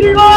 ਕੇਜਰੀਵਾਲ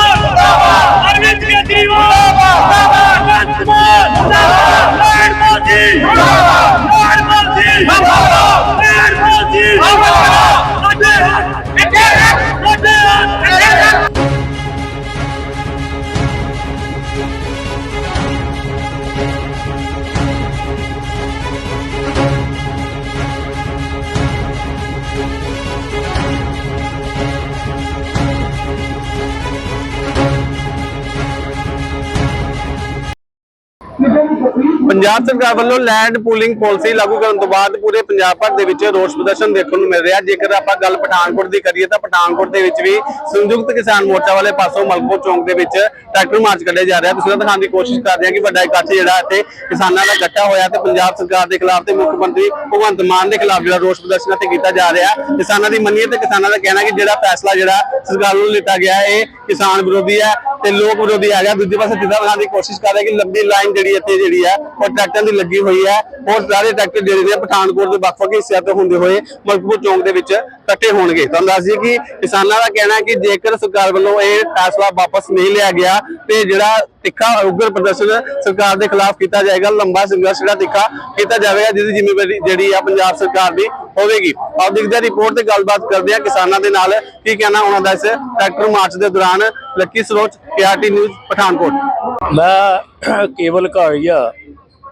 ਪੰਜਾਬ ਸਰਕਾਰ ਵੱਲੋਂ land pooling policy ਲਾਗੂ ਕਰਨ ਤੋਂ ਬਾਅਦ ਪੂਰੇ ਪੰਜਾਬ ਭਰ ਦੇ ਵਿੱਚ ਰੋਸ ਪ੍ਰਦਰਸ਼ਨ ਦੇਖਣ ਨੂੰ ਮਿਲ ਰਿਹਾ। ਜੇਕਰ ਆਪਾਂ ਗੱਲ ਪਠਾਨਕੋਟ ਦੀ ਕਰੀਏ ਤਾਂ ਪਠਾਨਕੋਟ ਦੇ ਵਿੱਚ ਵੀ ਸੰਯੁਕਤ ਕਿਸਾਨ ਮੋਰਚਾ ਵਾਲੇ ਪਾਸੋਂ ਮਲਕਪੁਰ ਚੌਂਕ ਦੇ ਵਿੱਚ ਟਰੈਕਟਰ ਮਾਰਚ ਕੱਢਿਆ ਜਾ ਰਿਹਾ ਤੁਸੀਂ ਦਿਖਾਉਣ ਦੀ ਕੋਸ਼ਿਸ਼ ਕਰ ਰਹੇ ਹਾਂ ਕਿ ਵੱਡਾ ਇਕੱਠ ਜਿਹੜਾ ਇੱਥੇ ਕਿਸਾਨਾਂ ਦਾ ਇਕੱਠਾ ਹੋਇਆ ਤੇ ਪੰਜਾਬ ਸਰਕਾਰ ਦੇ ਖਿਲਾਫ ਤੇ ਮੁੱਖ ਮੰਤਰੀ ਭਗਵੰਤ ਮਾਨ ਦੇ ਖਿਲਾਫ ਜਿਹੜਾ ਰੋਸ ਪ੍ਰਦਰਸ਼ਨ ਇੱਥੇ ਕੀਤਾ ਜਾ ਰਿਹਾ ਕਿਸਾਨਾਂ ਦੀ ਮੰਨੀਏ ਤੇ ਕਿਸਾਨਾਂ ਦਾ ਕਹਿਣਾ ਕਿ ਜਿਹੜਾ ਫੈਸਲਾ ਜਿਹੜਾ ਸਰਕਾਰ ਵੱਲੋਂ ਲਿੱਤਾ ਗਿਆ ਇਹ ਕਿਸਾਨ ਵਿਰੋਧੀ ਹੈ। ਤੇ ਲੋਕ ਵਿਰੋਧੀ ਆ ਗਿਆ। ਦੂਜੇ ਪਾਸੇ ਜਿੱਦਾਂ ਦਿਖਾਉਣ ਦੀ ਕੋਸ਼ਿਸ਼ ਕਰ ਰਹੇ ਕਿ ਲੰਬੀ ਲਾਈਨ ਜਿਹੜੀ ਇੱਥੇ ਜਿਹੜੀ ਹੈ ਉਹ ਟਰੈਕਟਰਾਂ ਦੀ ਲੱਗੀ ਹੋਈ ਹੈ ਹੋਰ ਸਾਰੇ ਟਰੈਕਟਰ ਜਿਹੜੇ ਨੇ ਪਠਾਨਕੋਟ ਦੇ ਵੱਖ-ਵੱਖ ਹਿੱਸਿਆਂ ਤੋਂ ਹੁੰਦੇ ਹੋਏ ਮਲਕਪੁਰ ਚੌਂਕ ਦੇ ਵਿੱਚ ਇਕੱਠੇ ਹੋਣਗੇ। ਤੁਹਾਨੂੰ ਦੱਸ ਦਈਏ ਕਿ ਕਿਸਾਨਾਂ ਦਾ ਕਹਿਣਾ ਹੈ ਕਿ ਜੇਕਰ ਸਰਕਾਰ ਵੱਲੋਂ ਇਹ ਫੈਸਲਾ ਵਾਪਸ ਨਹੀਂ ਲਿਆ ਗਿਆ, ਤੇ ਜਿਹੜਾ ਤਿੱਖਾ ਉਗਰ ਪ੍ਰਦਰਸ਼ਨ ਸਰਕਾਰ ਦੇ ਖਿਲਾਫ ਕੀਤਾ ਜਾਏਗਾ, ਲੰਬਾ ਸੰਘਰਸ਼ ਜਿਹੜਾ ਤਿੱਖਾ ਕੀਤਾ ਜਾਵੇਗਾ, ਜਿਹਦੀ ਜ਼ਿੰਮੇਵਾਰੀ ਜਿਹੜੀ ਆ ਪੰਜਾਬ ਸਰਕਾਰ ਦੀ ਹੋਵੇਗੀ। ਆਓ ਦੇਖਦੇ ਹਾਂ ਰਿਪੋਰਟ ਤੇ ਗੱਲਬਾਤ ਕਰਦੇ ਆ ਕਿਸਾਨਾਂ ਦੇ ਨਾਲ। ਕੀ ਕਹਿਣਾ ਉਹਨਾਂ ਦਾ ਇਸ ਟਰੈਕਟਰ ਮਾਰਚ ਦੇ ਦੌਰਾਨ? Lucky Saroch KRT news Pathankot. ਮੈਂ ਕੇਵਲ ਘਾੜੀਆ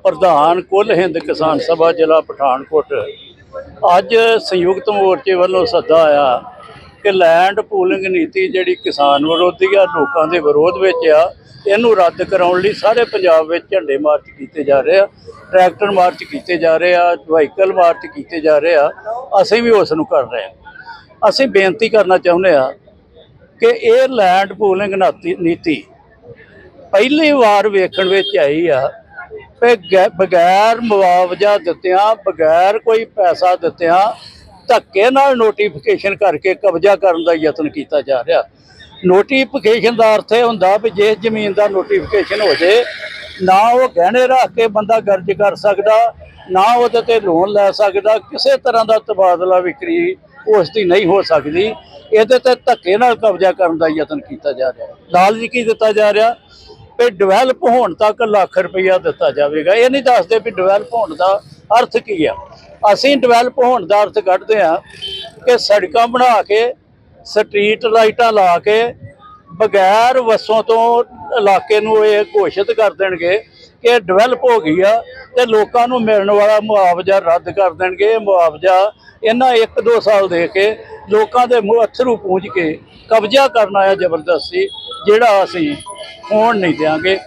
ਪ੍ਰਧਾਨ ਕੁੱਲ ਹਿੰਦ ਕਿਸਾਨ ਸਭਾ ਜ਼ਿਲ੍ਹਾ ਪਠਾਨਕੋਟ। ਅੱਜ ਸੰਯੁਕਤ ਮੋਰਚੇ ਵੱਲੋਂ ਸੱਦਾ ਆਇਆ ਕਿ ਲੈਂਡ ਪੂਲਿੰਗ ਨੀਤੀ ਜਿਹੜੀ ਕਿਸਾਨ ਵਿਰੋਧੀ ਆ, ਲੋਕਾਂ ਦੇ ਵਿਰੋਧ ਵਿੱਚ ਆ, ਇਹਨੂੰ ਰੱਦ ਕਰਾਉਣ ਲਈ ਸਾਰੇ ਪੰਜਾਬ ਵਿੱਚ ਝੰਡੇ ਮਾਰਚ ਕੀਤੇ ਜਾ ਰਹੇ ਆ, ਟਰੈਕਟਰ ਮਾਰਚ ਕੀਤੇ ਜਾ ਰਹੇ ਆ ਵਹੀਕਲ ਮਾਰਚ ਕੀਤੇ ਜਾ ਰਹੇ ਆ, ਅਸੀਂ ਵੀ ਉਸ ਨੂੰ ਕਰ ਰਹੇ ਆ ਅਸੀਂ ਬੇਨਤੀ ਕਰਨਾ ਚਾਹੁੰਦੇ ਆ ਕਿ ਇਹ ਲੈਂਡ ਪੂਲਿੰਗ ਨਾਤੀ- ਨੀਤੀ ਪਹਿਲੀ ਵਾਰ ਵੇਖਣ ਵਿੱਚ ਆਈ ਆ ਕਿ ਗੈ- ਬਗੈਰ ਮੁਆਵਜ਼ਾ ਦਿੱਤਿਆਂ, ਬਗੈਰ ਕੋਈ ਪੈਸਾ ਦਿੱਤਿਆਂ ਧੱਕੇ ਨਾਲ ਨੋਟੀਫਿਕੇਸ਼ਨ ਕਰਕੇ ਕਬਜ਼ਾ ਕਰਨ ਦਾ ਯਤਨ ਕੀਤਾ ਜਾ ਰਿਹਾ। ਨੋਟੀਫਿਕੇਸ਼ਨ ਦਾ ਅਰਥ ਇਹ ਹੁੰਦਾ ਵੀ ਜੇ ਜ਼ਮੀਨ ਦਾ ਨੋਟੀਫਿਕੇਸ਼ਨ ਹੋ ਜੇ, ਨਾ ਉਹ ਗਹਿਣੇ ਰੱਖ ਕੇ ਬੰਦਾ ਗਰਜ ਕਰ ਸਕਦਾ, ਨਾ ਉਹਦੇ ਤੇ ਲੋਨ ਲੈ ਸਕਦਾ, ਕਿਸੇ ਤਰ੍ਹਾਂ ਦਾ ਤਬਾਦਲਾ ਵਿਕਰੀ ਉਸ ਦੀ ਨਹੀਂ ਹੋ ਸਕਦੀ। ਇਹਦੇ ਤੇ ਧੱਕੇ ਨਾਲ ਕਬਜ਼ਾ ਕਰਨ ਦਾ ਯਤਨ ਕੀਤਾ ਜਾ ਰਿਹਾ। ਲਾਲਚ ਕੀ ਦਿੱਤਾ ਜਾ ਰਿਹਾ? ਵੀ ਡਿਵੈਲਪ ਹੋਣ ਤੱਕ ਲੱਖ ਰੁਪਈਆ ਦਿੱਤਾ ਜਾਵੇਗਾ। ਇਹ ਨਹੀਂ ਦੱਸਦੇ ਵੀ ਡਿਵੈਲਪ ਹੋਣ ਦਾ ਅਰਥ ਕੀ ਆ। ਅਸੀਂ ਡਿਵੈਲਪ ਹੋਣ ਦਾ ਅਰਥ ਕੱਢਦੇ ਆ ਕਿ ਸੜਕਾਂ ਬਣਾ ਕੇ ਸਟਰੀਟ ਲਾਈਟਾਂ ਲਾ ਕੇ, ਬਗੈਰ ਵਸੋਂ ਤੋਂ ਇਲਾਕੇ ਨੂੰ ਇਹ ਘੋਸ਼ਿਤ ਕਰ ਦੇਣਗੇ ਕਿ ਇਹ ਡਿਵੈਲਪ ਹੋ ਗਈ ਆ ਤੇ ਲੋਕਾਂ ਨੂੰ ਮਿਲਣ ਵਾਲਾ ਮੁਆਵਜ਼ਾ ਰੱਦ ਕਰ ਦੇਣਗੇ। ਮੁਆਵਜ਼ਾ ਇਹਨਾਂ 1-2 ਸਾਲ ਦੇ ਕੇ ਲੋਕਾਂ ਦੇ ਮੂੰਹ ਅਥਰੂ ਪੂੰਝ ਕੇ ਕਬਜ਼ਾ ਕਰਨਾ ਹੈ ਜ਼ਬਰਦਸਤੀ, ਜਿਹੜਾ ਅਸੀਂ ਹੋਣ ਨਹੀਂ ਦਿਆਂਗੇ।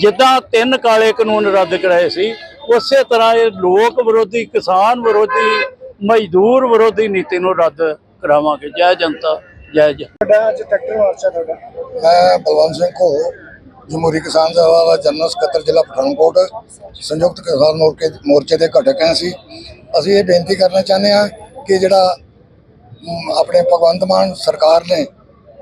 ਜਿੱਦਾਂ ਤਿੰਨ ਕਾਲੇ ਕਾਨੂੰਨ ਰੱਦ ਕਰਾਏ ਸੀ ਉਸੇ ਤਰ੍ਹਾਂ ਇਹ ਲੋਕ ਵਿਰੋਧੀ ਕਿਸਾਨ ਵਿਰੋਧੀ ਮਜ਼ਦੂਰ ਵਿਰੋਧੀ ਨੀਤੀ ਨੂੰ ਰੱਦ ਕਰਾਵਾਂਗੇ। ਜੈ ਜਨਤਾ ਜੈ ਜੈ ਮੈਂ ਬਲਵੰਤ ਸਿੰਘ ਘੋ ਜਮਹੂਰੀ ਕਿਸਾਨ ਸਭਾ ਦਾ ਜਨਰਲ ਸਕੱਤਰ ਜ਼ਿਲ੍ਹਾ ਪਠਾਨਕੋਟ ਸੰਯੁਕਤ ਕਿਸਾਨ ਮੋਰਚੇ ਮੋਰਚੇ ਦੇ ਘਟਕ ਹਾਂ ਅਸੀਂ। ਅਸੀਂ ਇਹ ਬੇਨਤੀ ਕਰਨਾ ਚਾਹੁੰਦੇ ਹਾਂ ਕਿ ਜਿਹੜਾ ਆਪਣੇ ਭਗਵੰਤ ਮਾਨ ਸਰਕਾਰ ਨੇ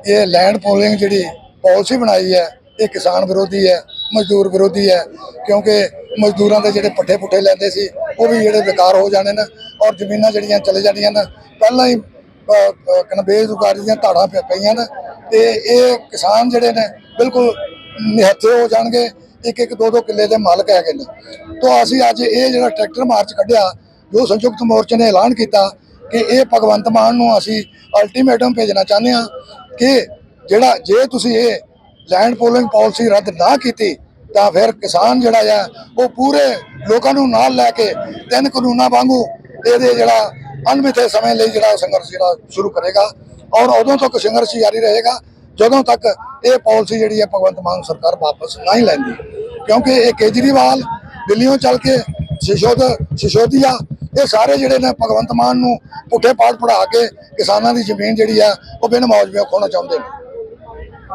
ਇਹ ਲੈਂਡ ਪੋਲਿੰਗ ਜਿਹੜੀ ਪਾਲਿਸੀ ਬਣਾਈ ਹੈ ਇਹ ਕਿਸਾਨ ਵਿਰੋਧੀ ਹੈ ਮਜ਼ਦੂਰ ਵਿਰੋਧੀ ਹੈ ਕਿਉਂਕਿ ਮਜ਼ਦੂਰਾਂ ਦੇ ਜਿਹੜੇ ਪੱਠੇ ਪੁੱਠੇ ਲੈਂਦੇ ਸੀ, ਉਹ ਵੀ ਜਿਹੜੇ ਬੇਕਾਰ ਹੋ ਜਾਣੇ ਨੇ ਔਰ ਜ਼ਮੀਨਾਂ ਜਿਹੜੀਆਂ ਚਲੇ ਜਾਂਦੀਆਂ ਨੇ, ਪਹਿਲਾਂ ਹੀ ਕਨਬੇਜ ਉਗਾਰੀ ਦੀਆਂ ਧਾੜਾਂ ਪੈ, ਪਈਆਂ ਨੇ ਤੇ ਇਹ ਕਿਸਾਨ ਜਿਹੜੇ ਨੇ ਬਿਲਕੁਲ ਨਿਹੱਥੇ ਹੋ ਜਾਣਗੇ ਇੱਕ ਇੱਕ ਦੋ ਦੋ ਕਿੱਲੇ ਦੇ ਮਾਲਕ ਹੈਗੇ ਨੇ। ਤੋਂ ਅਸੀਂ ਅੱਜ ਇਹ ਜਿਹੜਾ ਟਰੈਕਟਰ ਮਾਰਚ ਕੱਢਿਆ, ਜੋ ਸੰਯੁਕਤ ਮੋਰਚੇ ਨੇ ਐਲਾਨ ਕੀਤਾ ਕਿ ਇਹ ਭਗਵੰਤ ਮਾਨ ਨੂੰ ਅਸੀਂ ਅਲਟੀਮੇਟਮ ਭੇਜਣਾ ਚਾਹੁੰਦੇ ਹਾਂ ਕਿ ਜਿਹੜਾ, ਜੇ ਤੁਸੀਂ ਇਹ ਲੈਂਡ ਪੋਲਿੰਗ ਪਾਲਿਸੀ ਰੱਦ ਨਾ ਕੀਤੀ ਤਾਂ ਫਿਰ ਕਿਸਾਨ ਜਿਹੜਾ ਆ, ਉਹ ਪੂਰੇ ਲੋਕਾਂ ਨੂੰ ਨਾਲ ਲੈ ਕੇ ਤਿੰਨ ਕਾਨੂੰਨਾਂ ਵਾਂਗੂ ਇਹਦੇ ਜਿਹੜਾ ਅਣਮਿੱਥੇ ਸਮੇਂ ਲਈ ਜਿਹੜਾ ਸੰਘਰਸ਼ ਜਿਹੜਾ ਸ਼ੁਰੂ ਕਰੇਗਾ ਔਰ ਉਦੋਂ ਤੱਕ ਸੰਘਰਸ਼ ਜਾਰੀ ਰਹੇਗਾ, ਜਦੋਂ ਤੱਕ ਇਹ ਪਾਲਿਸੀ ਜਿਹੜੀ ਹੈ ਭਗਵੰਤ ਮਾਨ ਸਰਕਾਰ ਵਾਪਸ ਨਹੀਂ ਲੈਂਦੀ। ਕਿਉਂਕਿ ਇਹ ਕੇਜਰੀਵਾਲ ਦਿੱਲੀੋਂ ਚੱਲ ਕੇ ਸਿਸ਼ੋਦ, ਸਿਸ਼ੋਦੀਆ, ਇਹ ਸਾਰੇ ਜਿਹੜੇ ਨੇ ਭਗਵੰਤ ਮਾਨ ਨੂੰ ਪੁੱਠੇ ਪਾਠ ਪੜਾ ਕੇ ਕਿਸਾਨਾਂ ਦੀ ਜ਼ਮੀਨ ਜਿਹੜੀ ਆ, ਉਹ ਬਿਨ ਮੌਜਬੀਆਂ ਖੋਣਾ ਚਾਹੁੰਦੇ ਨੇ।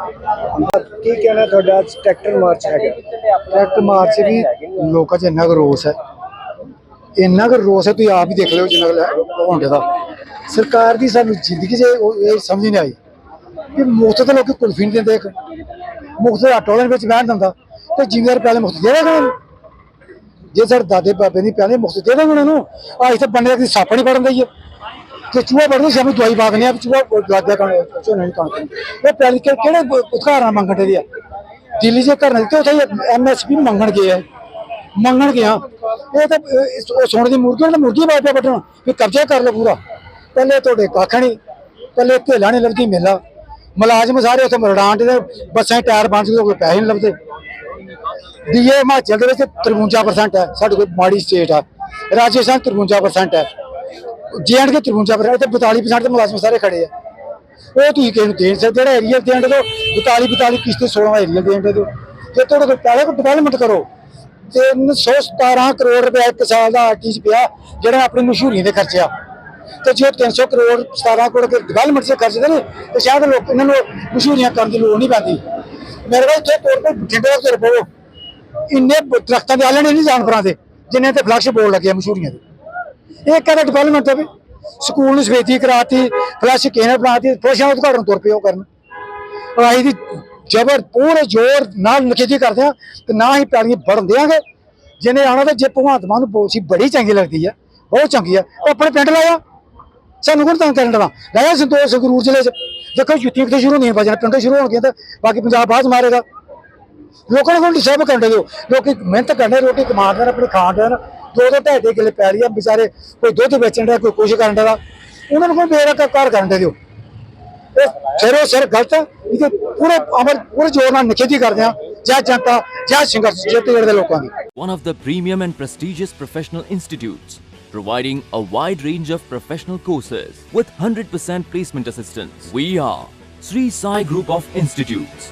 ਕੀ ਕਹਿਣਾ ਤੁਹਾਡਾ ਅੱਜ ਟਰੈਕਟਰ ਮਾਰਚ ਹੈਗਾ? ਟਰੈਕਟਰ ਮਾਰਚ ਵੀ ਲੋਕਾਂ 'ਚ ਇੰਨਾ ਕੁ ਰੋਸ ਹੈ। ਇੰਨਾ ਕੁ ਰੋਸ ਹੈ, ਤੁਸੀਂ ਆਪ ਹੀ ਦੇਖ ਲਿਓ ਜਿੰਨਾ ਕੁ ਲੈ- ਦਾ ਸਰਕਾਰ ਦੀ ਸਾਨੂੰ ਜ਼ਿੰਦਗੀ 'ਚ ਉਹ ਇਹ ਸਮਝ ਨਹੀਂ ਆਈ ਕਿ ਮੁਫਤ ਤੇ ਲੋਕੀ ਕੁਲਫੀ ਨਹੀਂ ਦਿੰਦੇ ਇੱਕ। ਮੁਫਤ ਦੇ ਆਟੋ ਵਾਲੇ ਵਿੱਚ ਬਹਿਣ ਦਿੰਦਾ। ਤੇ ਜ਼ਿਮੀਦਾਰ ਪਹਿਲੇ ਮੁਫਤ ਦੇ ਦੇਗਾ ਜੇ ਸਰ ਦਾਦੇ ਬਾਬੇ ਨਹੀਂ ਪਹਿਲੇ ਮੁਫਤ ਦੇ ਦੇਗਾ ਉਹਨਾਂ ਨੂੰ? ਆ ਇੱਥੇ ਬੰਦੇ ਦੀ ਸੱਪ ਨਹੀਂ ਫੜਨ ਦਈਏ ਤੇ ਚੂਹਾ ਵੜਦੇ ਸੀ ਅਸੀਂ ਦਵਾਈ ਪਾ ਦਿੰਦੇ ਆ, ਵੀ ਚੂਹਾ ਲੱਗ ਗਿਆ ਕਣ ਝੋਨੇ ਦੀ ਕਣਕ ਨੂੰ ਇਹ ਪੈਲੀ ਕਿ- ਕਿਹੜੇ ਉਦਘਾਰਾਂ ਮੰਗਣ ਦੇ ਦਿੱਲੀ ਜੇ ਘਰ ਤੇ ਉੱਥੇ ਐਮਐਸਪੀ ਮੰਗਣ ਗਏ ਆ। ਮੰਗਣ ਗਿਆ। ਇਹ ਤਾਂ ਉਹ ਸੋਨੇ ਦੀ ਮੁਰਗੀ ਉਹਨਾਂ ਮੁਰਗੀ ਬਾਈ ਪਿਆ ਵੀ ਕਬਜ਼ਾ ਕਰ ਲਓ ਪੂਰਾ। ਪਹਿਲੇ ਤੁਹਾਡੇ ਕੱਖ ਨਹੀਂ, ਪਹਿਲੇ ਧੇਲਾ ਨਹੀਂ ਲੱਭਦੀ ਮੇਲਾ। ਮੁਲਾਜ਼ਮ ਸਾਰੇ ਉੱਥੇ ਮਰਡਾਂਟ ਦੇ ਬੱਸਾਂ ਦੇ ਟਾਇਰ ਬੰਦ ਕੇ ਕੋਈ ਪੈਸੇ ਨਹੀਂ ਲੱਭਦੇ। ਡੀਏ ਹਿਮਾਚਲ ਦੇ ਵਿੱਚ 53% ਹੈ, ਸਾਡੇ ਕੋਲ ਮਾੜੀ ਸਟੇਟ ਆ। ਰਾਜਸਥਾਨ 53% ਹੈ। ਜੇਐਂਡ ਕੇ 53% ਤੇ 42% ਦੇ ਮੁਲਾਜ਼ਮ ਸਾਰੇ ਖੜੇ ਆ। ਉਹ ਤੁਸੀਂ ਕਿਸੇ ਨੂੰ ਦੇਣ ਸਕਦੇ, ਜਿਹੜਾ ਏਰੀਆ ਦੇਣ ਦੇ 42 42 ਕਿਸ਼ਤੇ 16 ਏਰੀਆ ਦੇਣ ਦੇ ਜੇ ਤੁਹਾਡੇ ਕੋਲ ਪਹਿਲੇ ਕੋ ਡਿਵੈਲਪਮੈਂਟ ਕਰੋ। 317 ਕਰੋੜ ਰੁਪਏ ਇੱਕ ਸਾਲ ਦਾ ਆਰਟੀਸ ਪਿਆ, ਜਿਹੜਾ ਆਪਣੀ ਮਸ਼ਹੂਰੀ ਦੇ ਖਰਚਿਆ। ਤੇ ਜੇ ਉਹ 300 ਕਰੋੜ 17 ਕਰੋੜ ਦੇ ਡਿਵੈਲਪਮੈਂਟ 'ਚ ਖਰਚਦੇ ਨੇ, ਤੇ ਸ਼ਾਇਦ ਲੋਕ ਇਹਨਾਂ ਨੂੰ ਮਸ਼ਹੂਰੀਆਂ ਕਰਨ ਦੀ ਲੋੜ ਨਹੀਂ ਪੈਂਦੀ। ਮੇਰੇ ਕੋਲ ਇੱਥੇ ਤੋੜ ਤੇ ਬਠਿੰਡੇ ਦਾ ਪਵੋ ਇੰਨੇ ਦਰਖਤਾਂ ਦੇ ਆਲਣੇ ਨਹੀਂ ਜਾਨਵਰਾਂ ਦੇ, ਜਿੰਨੇ ਤੇ ਫਲੈਸ਼ ਬੋਰਡ ਲੱਗੇ ਆ ਮਸ਼ਹੂਰੀਆਂ ਦੇ। ਇਹ ਕਹਿੰਦਾ ਡਿਵੈਲਪਮੈਂਟ ਹੋਵੇ ਸਕੂਲ ਨੂੰ ਸਫੇਦੀ ਕਰਾਤੀ, ਫਲੈਸ਼ ਕਿਹਨੇ ਬਣਾਤੀ, ਫਲੈਸ਼ਾਂ ਦਾ ਉਦਘਾਟਨ ਤੁਰ ਪਿਓ ਕਰਨ। ਆਈ ਦੀ ਜ਼ਬਰ, ਪੂਰੇ ਜ਼ੋਰ ਨਾਲ ਨਖੇਦੀ ਕਰਦੇ ਆ ਤੇ ਨਾ ਹੀ ਪੈਲੀਆਂ ਵੜਨ ਦਿਆਂਗੇ। ਜਿਹਨੇ ਆਉਣਾ ਤੇ ਜੇ ਭਗਵੰਤ ਮਾਨ ਨੂੰ ਬੋਸੀ ਬੜੀ ਚੰਗੀ ਲੱਗਦੀ ਆ, ਬਹੁਤ ਚੰਗੀ ਆ। ਉਹ ਆਪਣੇ ਪਿੰਡ ਲਾਇਆ। ਸਾਨੂੰ ਕੋਣ ਤੰਗ ਕਰਨ ਦਾ ਲਾਇਆ ਸੰਤੋਸ਼ ਸੰਗਰੂਰ ਜ਼ਿਲ੍ਹੇ ਚ। ਦੇਖੋ ਜੁੱਤੀਆਂ ਕਿਤੇ ਸ਼ੁਰੂ ਨਹੀਂ ਵਜਣਾ ਪਿੰਡੋਂ ਸ਼ੁਰੂ ਹੋਣਗੀਆਂ ਤਾਂ ਬਾਕੀ ਪੰਜਾਬ ਬਾਅਦ ਮਾਰੇਗਾ। ਲੋਕਾਂ ਨੂੰ ਡਿਸਟਰਬ ਕਰਨ ਦਿਓ ਲੋਕੀ ਮਿਹਨਤ ਕਰਨੇ ਰੋਟੀ ਕਮਾਉਣ ਦੇ, ਆਪਣੇ ਖਾਣ ਦੇ। ਦੋ ਦੋ ਢਾਈ ਢਾਈ ਕਿਲੇ ਪੈ ਰਹੀਆਂ ਵਿਚਾਰੇ ਕੋਈ ਦੁੱਧ ਵੇਚਣ ਦਾ ਕੋਈ ਕੁਛ ਕਰਨ ਦਾ ਉਹਨਾਂ ਨੂੰ ਕੋਈ ਬੇਰਕਾ ਕਾਰ ਕਰਨ ਦੇ ਦਿਓ ਇਹ ਸਿਰੋਂ ਸਿਰ ਗਲਤ ਹੈ ਇਹਦੇ ਪੂਰੇ ਅਮਰ ਪੂਰੇ ਜ਼ੋਰ ਨਾਲ ਨਿਖੇਧੀ ਕਰਦੇ ਆ ਜਾਂ ਜਨਤਾ ਜਾਂ ਸੰਘਰਸ਼ ਚੇਤਗੜ ਦੇ ਲੋਕਾਂ ਦੀ one of the premium and prestigious professional institutes, providing a wide range of professional courses with 100% placement assistance. We are Sri Sai Group of Institutes,